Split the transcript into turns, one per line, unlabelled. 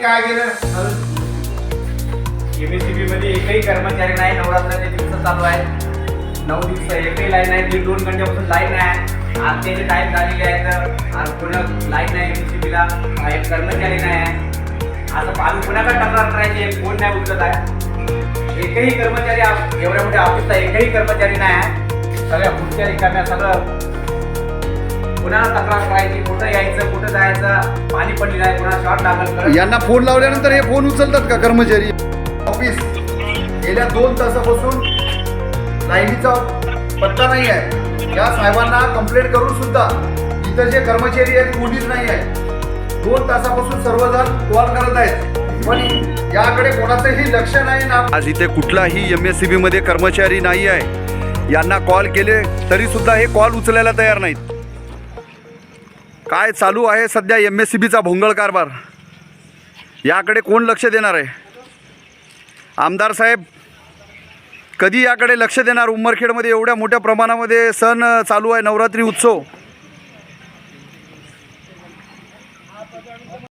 काय केलं
एमएसीबी मध्ये एकही कर्मचारी नाही नवरात्राचे दिवस चालू आहे. नऊ दिवस एकही लाईन आहे दीड दोन घंट्यापासून लाईन आहे. आजचे टाईम झालेले आहेत आज पुन्हा लाईन नाही एमएसीबीला एक कर्मचारी नाही आहे. आता आम्ही कुणाकडे तक्रार करायची कोण नाही उचलत आहे. एकही कर्मचारी एवढ्या मोठ्या ऑफिसला एकही कर्मचारी नाही आहे. सगळ्या खुर्च्या रिकाम्या सगळं पुण्याला तक्रार करायची कुठं यायचं कुठं जायचं पाणी पडलेलं आहे कुणाला शॉर्ट लागल
यांना फोन लावल्यानंतर हे फोन उचलतात का कर्मचारी? ऑफिस गेल्या दोन तासापासून लाईनीचा पत्ता नाही आहे. या साहेबांना कंप्लेंट करून सुद्धा इथं जे कर्मचारी आहेत कोणीच नाही आहे. दोन तासापासून सर्वजण कॉल करत आहेत. पण याकडे कोणाचंही लक्ष नाही ना.
आज इथे कुठलाही एम एस सी बीमध्ये कर्मचारी नाही आहे. यांना कॉल केले तरी सुद्धा हे कॉल उचलायला तयार नाहीत. काय चालू आहे सध्या एम एस सी बीचा भोंगळ कारभार? याकडे कोण लक्ष देणार आहे? आमदार साहेब कधी याकडे लक्ष देणार? उमरखेडमध्ये एवढ्या मोठ्या प्रमाणामध्ये सण चालू आहे नवरात्री उत्सव.